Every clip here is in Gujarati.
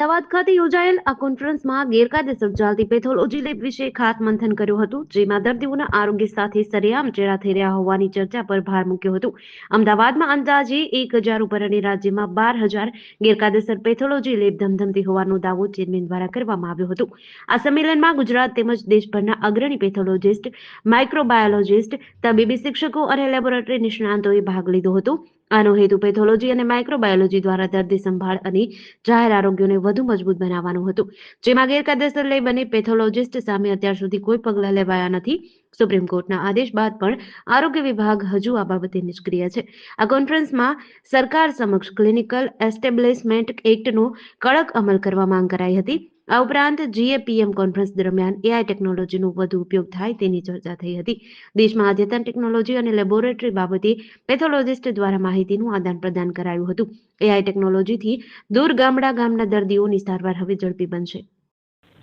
અમદાવાદ ખાતે યોજાયેલ આ કોન્ફરન્સમાં ગેરકાયદેસર ચાલતી પેથોલોજી લેબ વિશે ખાત મંથન કર્યું હતું, જેમાં દર્દીઓના આરોગ્ય સાથે સરેઆમ ચેડા થઈ રહ્યા હોવાની ચર્ચા પર ભાર મૂક્યો હતો. અમદાવાદમાં અંદાજે એક હજાર ઉપર અને રાજ્યમાં બાર હજાર ગેરકાયદેસર પેથોલોજી લેબ ધમધમતી હોવાનો દાવો ચેરમેન દ્વારા કરવામાં આવ્યો હતો. આ સંમેલનમાં ગુજરાત તેમજ દેશભરના અગ્રણી પેથોલોજીસ્ટ માઇક્રોબાયોલોજીસ્ટ તબીબી શિક્ષકો અને લેબોરેટરી નિષ્ણાંતોએ ભાગ લીધો હતો. આનો હેતુ પેથોલોજી અને માઇક્રોબાયોલોજી દ્વારા દર્દી સંભાળ અને જાહેર આરોગ્યને વધુ મજબૂત બનાવવાનું હતું. જેમાં ગેરકાયદેસર લઈ બને પેથોલોજીસ્ટ સામે અત્યાર સુધી કોઈ પગલાં લેવાયા નથી. સુપ્રીમ કોર્ટના આદેશ બાદ પણ આરોગ્ય વિભાગ હજુ આ બાબતે નિષ્ક્રિય છે. આ કોન્ફરન્સમાં સરકાર સમક્ષ ક્લિનિકલ એસ્ટેબ્લિશમેન્ટ એક્ટનો કડક અમલ કરવા માંગ કરાઈ હતી. આ ઉપરાંત જીએપીએમ કોન્ફરન્સ દરમિયાન એઆઈ ટેકનોલોજીનો વધુ ઉપયોગ થાય તેની ચર્ચા થઈ હતી. દેશમાં અદ્યતન ટેકનોલોજી અને લેબોરેટરી બાબતે પેથોલોજીસ્ટ દ્વારા માહિતીનું આદાન પ્રદાન કરાયું હતું. એઆઈ ટેકનોલોજીથી દૂર ગામડા ગામના દર્દીઓની સારવાર હવે ઝડપી બનશે.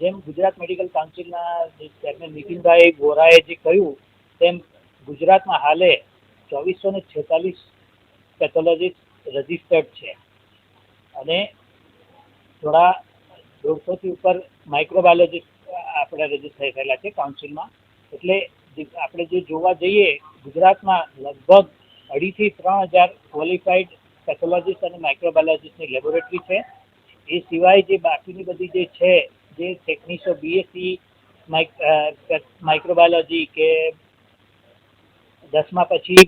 જેમ ગુજરાત મેડિકલ કાઉન્સિલના ચેરમેન નીતિનભાઈ ગોરાએ જે કહ્યું, તેમ ગુજરાતમાં હાલે ચોવીસો ને છેતાલીસ પેથોલોજીસ્ટ રજિસ્ટર્ડ છે. અને થોડા દોઢસોથી ઉપર માઇક્રોબાયોલોજીસ્ટ આપણે રજિસ્ટર થયેલા છે કાઉન્સિલમાં એટલે આપણે જે જોવા જઈએ ગુજરાતમાં લગભગ અઢીથી ત્રણ હજાર ક્વોલિફાઈડ પેથોલોજીસ્ટ અને માઇક્રોબાયોલોજીસ્ટની લેબોરેટરી છે. એ સિવાય જે બાકીની બધી જે છે જે ટેકનિશો બીએસસી માઇક્રોબાયોલોજી કે દસમા પછી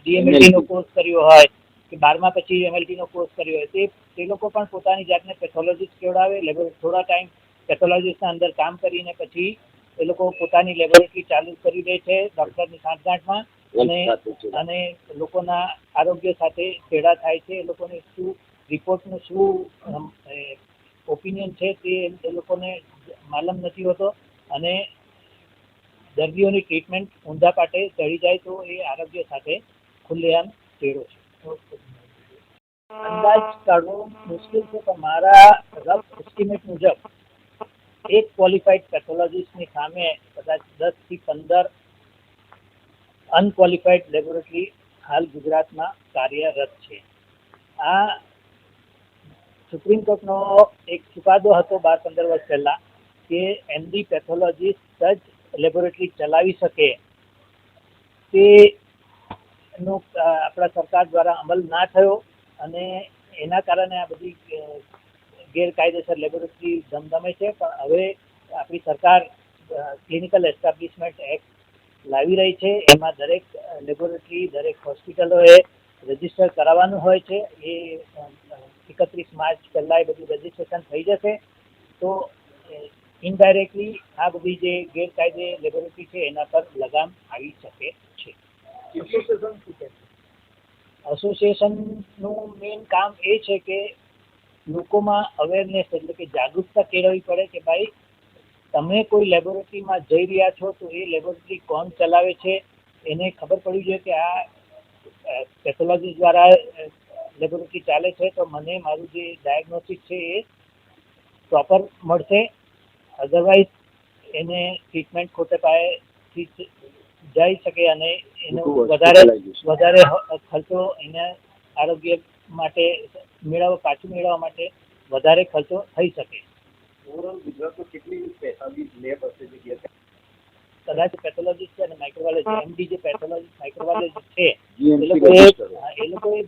ડીએમએલટીનો કોર્સ કર્યો હોય કે બારમા પછી એમએલટીનો કોર્સ કર્યો હોય તે તે લોકો પણ પોતાની જાતને પેથોલોજીસ્ટ કેવડાવે થોડા ટાઈમ પેથોલોજીસ્ટના અંદર કામ કરીને પછી એ લોકો પોતાની લેબોરેટરી ચાલુ કરી દે છે ડૉક્ટરની સાંઠગાંઠમાં અને અને લોકોના આરોગ્ય સાથે ચેડા થાય છે એ લોકોને શું રિપોર્ટનું શું ઓપિનિયન છે તે એ લોકોને માલમ નથી હોતો અને દર્દીઓની ટ્રીટમેન્ટ ઊંધા પાટે ચડી જાય તો એ આરોગ્ય સાથે ખુલ્લેઆમ ચેડો છે. અંદાજ કાઢવો મુશ્કેલ છે પણ મારા રફ એસ્ટિમેટ મુજબ એક ક્વોલિફાઈડ પેથોલોજીસ્ટની સામે કદાચ દસથી પંદર અનક્વોલિફાઈડ લેબોરેટરી હાલ ગુજરાતમાં કાર્યરત છે. આ સુપ્રીમ કોર્ટનો એક ચુકાદો હતો બાર પંદર વર્ષ પહેલાં કે એમડી પેથોલોજીસ્ટ જ લેબોરેટરી ચલાવી શકે. તે આપણા સરકાર દ્વારા અમલ ના થયો. અને એના કારણે આ બધી ગેરકાયદેસર લેબોરેટરી ધમધમે છે. પણ હવે આપણી સરકાર ક્લિનિકલ એસ્ટાબ્લિશમેન્ટ એક્ટ લાવી રહી છે. એમાં દરેક લેબોરેટરી દરેક હોસ્પિટલોએ રજિસ્ટર કરાવવાનું હોય છે. એ એકત્રીસ માર્ચ પહેલાં એ બધું રજીસ્ટ્રેશન થઈ જશે. તો ઇનડાયરેક્ટલી આ બધી જે ગેરકાયદે લેબોરેટરી છે, એના પર લગામ આવી શકે છે એસોસિએશન શું કહે છે એસોસિએશનનું મેઇન કામ એ છે કે લોકોમાં અવેરનેસ એટલે કે જાગૃતતા કેળવવી પડે કે ભાઈ, તમે કોઈ લેબોરેટરીમાં જઈ રહ્યા છો તો એ લેબોરેટરી કોણ ચલાવે છે? એને ખબર પડવી જોઈએ કે આ પેથોલોજી દ્વારા લેબોરેટરી ચાલે છે તો મને મારું જે ડાયગ્નોસિસ છે એ પ્રોપર મળશે. અધરવાઇઝ એને ટ્રીટમેન્ટ ખોટે પાયેથી જઈ શકે અને વધારે વધારે ખર્ચો એને આરોગ્ય માટે મેળવવા પાછું મેળવવા માટે વધારે ખર્ચો થઈ શકે. કદાચ પેથોલોજીસ્ટ છે અને માઇક્રોબાયોલોજી એમડી જે પેથોલોજી માઇક્રોબાયોલોજી છે. એ. એ લોકોએ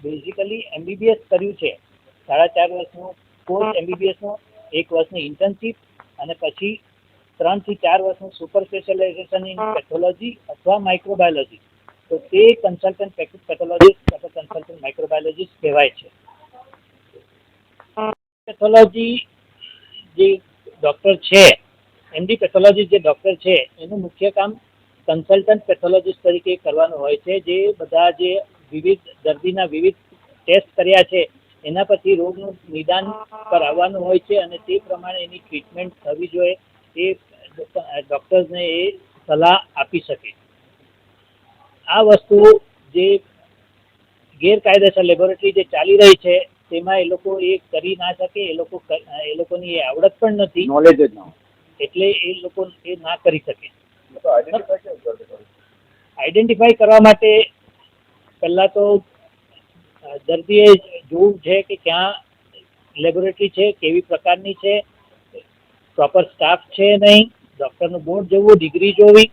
બેઝિકલી એમબીબીએસ કર્યું છે. સાડા ચાર વર્ષનું કોર્સ એમબીબીએસનો એક વર્ષની ઇન્ટર્નશીપ અને પછી ત્રણથી ચાર વર્ષનું સુપર સ્પેશિયલાઇઝેશન ઇન પેથોલોજી અથવા માઇક્રોબાયોલોજી તો તે કન્સલ્ટન્ટ પેથોલોજીસ્ટ અથવા કન્સલ્ટન્ટ માઇક્રોબાયોલોજીસ્ટ કહેવાય છે. પેથોલોજી જે ડોક્ટર છે એમડી પેથોલોજી જે ડોક્ટર છે એનું મુખ્ય કામ કન્સલ્ટન્ટ પેથોલોજીસ્ટ તરીકે કરવાનું હોય છે જે બધા જે વિવિધ દર્દીના વિવિધ ટેસ્ટ કર્યા છે એના પછી રોગનું નિદાન પર આવવાનું હોય છે અને તે પ્રમાણે એની ટ્રીટમેન્ટ થવી જોઈએ. એ ડૉક્ટર્સને એ સલાહ આપી શકે. આ વસ્તુ જે ગેરકાયદેસર લેબોરેટરી જે ચાલી રહી છે તેમાં એ લોકો એ કરી ના શકે એ લોકો એ લોકોની એ આવડત પણ નથી. નોલેજ જ ના એટલે એ લોકો એ ના કરી શકે? આઈડેન્ટિફાઈ કરવા માટે પહેલાં તો દર્દીએ જોવું છે કે ક્યાં લેબોરેટરી છે કેવી પ્રકારની છે પ્રોપર સ્ટાફ છે નહીં ડૉક્ટરનું બોર્ડ જોવું ડિગ્રી જોવી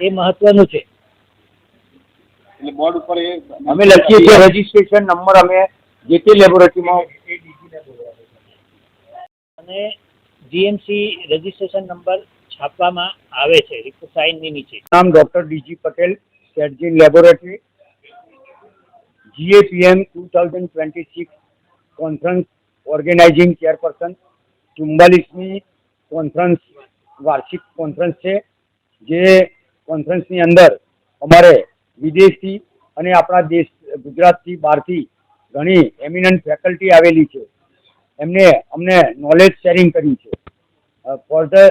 એ મહત્વનું છે એટલે બોર્ડ ઉપર એ અમે લખીએ છીએ રજીસ્ટ્રેશન નંબર અમે જે તે લેબોરેટરીમાં અને જીએમસી રજીસ્ટ્રેશન નંબર છાપવામાં આવે છે રિપોર્ટ સાઇનની નીચે નામ doctor DG Patel સેટજીન laboratory GAPM two thousand twenty six conference organising chairperson ચુમ્બાલીસમી conference વાર્ષિક કોન્ફરન્સ છે, જે કોન્ફરન્સની અંદર અમારે વિદેશથી અને આપણા દેશ, ગુજરાતથી બહારથી ઘણી એમિનન્ટ ફેકલ્ટી આવેલી છે. એમને, અમને નોલેજ શેરિંગ કર્યું છે. For the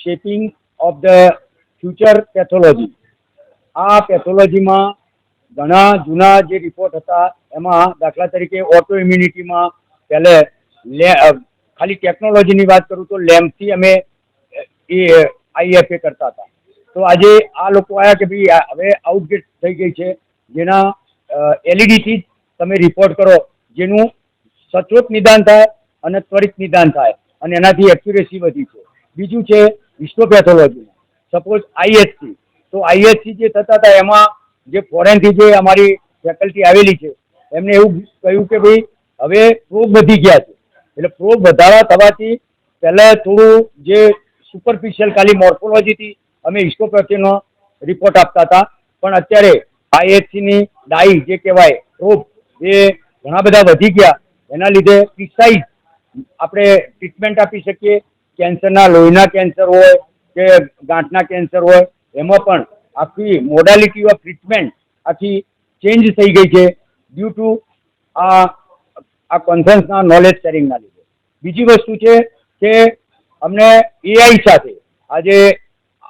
shaping of the future pathology આ પેથોલોજીમાં ઘણા જૂના જે રિપોર્ટ હતા, એમાં દાખલા તરીકે ઓટો ઇમ્યુનિટીમાં પહેલે ખાલી ટેકનોલોજીની વાત કરું તો લેમ્પથી અમે એ આઈએફએ કરતા હતા. તો આજે આ લોકો આવ્યા કે ભાઈ હવે આઉટગેટ થઈ ગઈ છે. જેના એલઈડીથી જ તમે રિપોર્ટ કરો. જેનું સચોટ નિદાન થાય અને ત્વરિત નિદાન થાય. અને એનાથી એક્યુરેસી વધી છે. બીજું છે હિસ્ટોપેથોલોજીમાં સપોઝ આઈએચસી તો આઈએચસી જે થતા હતા, એમાં જે ફોરેનથી જે અમારી ફેકલ્ટી આવેલી છે, એમને એવું કહ્યું કે ભાઈ હવે પ્રોબ વધી ગયા છે. એટલે પ્રોબ વધારા થવાથી પહેલાં થોડું જે સુપરફિશિયલ ખાલી મોર્ફોલોજીથી અમે હિસ્ટોપેથીનો રિપોર્ટ આપતા હતા. પણ અત્યારે આઈએચસીની ડાઈ જે કહેવાય રોપ એ ઘણા બધા વધી ગયા, એના લીધે પ્રિસાઇઝ આપણે ટ્રીટમેન્ટ આપી શકીએ. કેન્સરના લોહીના કેન્સર હોય કે ગાંઠના કેન્સર હોય, એમાં પણ આખી મોડાલિટી ઓફ ટ્રીટમેન્ટ આખી ચેન્જ થઈ ગઈ છે ડ્યુ ટુ આ આ કોન્ફરન્સના નોલેજ શેરિંગના લીધે. બીજી વસ્તુ છે કે અમને એઆઈ સાથે આજે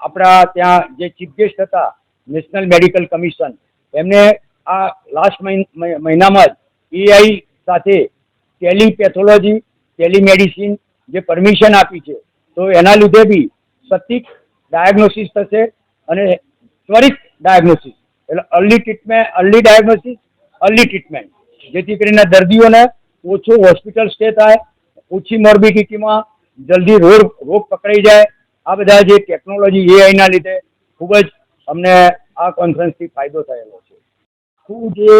આપણા ત્યાં જે ચીફ ગેસ્ટ હતા, નેશનલ મેડિકલ કમિશન, એમને આ લાસ્ટ મહિનામાં જ એઆઈ સાથે ટેલિપેથોલોજી, ટેલિમેડિસિન જે પરમિશન આપી છે, તો એના લીધે બી સટીક ડાયગ્નોસિસ થશે અને ત્વરિત ડાયગ્નોસિસ, એટલે early treatment, early diagnosis, early treatment, જેથી કરીને દર્દીઓને ઓછો હોસ્પિટલ સ્ટે થાય, ઓછી મોર્બિડિટીમાં જલ્દી રોગ રોગ પકડાઈ જાય. આ બધા જે ટેકનોલોજી એઆઈના લીધે ખૂબ જ અમને આ કોન્ફરન્સથી ફાયદો થયેલો છે. આખું જે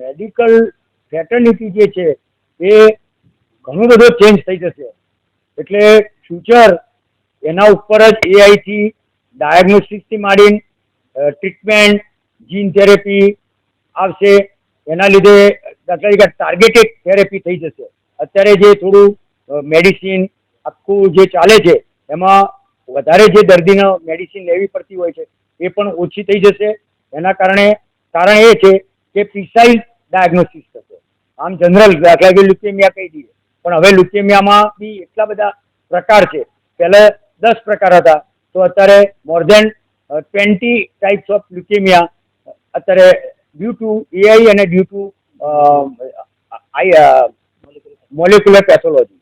મેડિકલ ફેટર્નિટી જે છે, એ ઘણો બધો ચેન્જ થઈ જશે. એટલે ફ્યુચર એના ઉપર જ એઆઈથી ડાયગ્નોસ્ટિક્સથી માંડીને ટ્રીટમેન્ટ જીન થેરેપી આવશે. એના લીધે દાખલા તરીકે ટાર્ગેટેડ થેરેપી થઈ જશે. અત્યારે જે થોડું મેડિસિન આખું જે ચાલે છે, એમાં વધારે જે દર્દીને મેડિસિન લેવી પડતી હોય છે, એ પણ ઓછી થઈ જશે. એના કારણે, કારણ એ છે કે પ્રિસાઇઝ ડાયગ્નોસિસ થશે. આમ જનરલ દાખલા કે લ્યુકેમિયા કહી દઈએ. પણ હવે લ્યુકેમિયામાં બી એટલા બધા પ્રકાર છે. પહેલાં દસ પ્રકાર હતા. તો અત્યારે more than twenty types of leukaemia અત્યારે ડ્યુ ટુ એઆઈ અને due to molecular pathology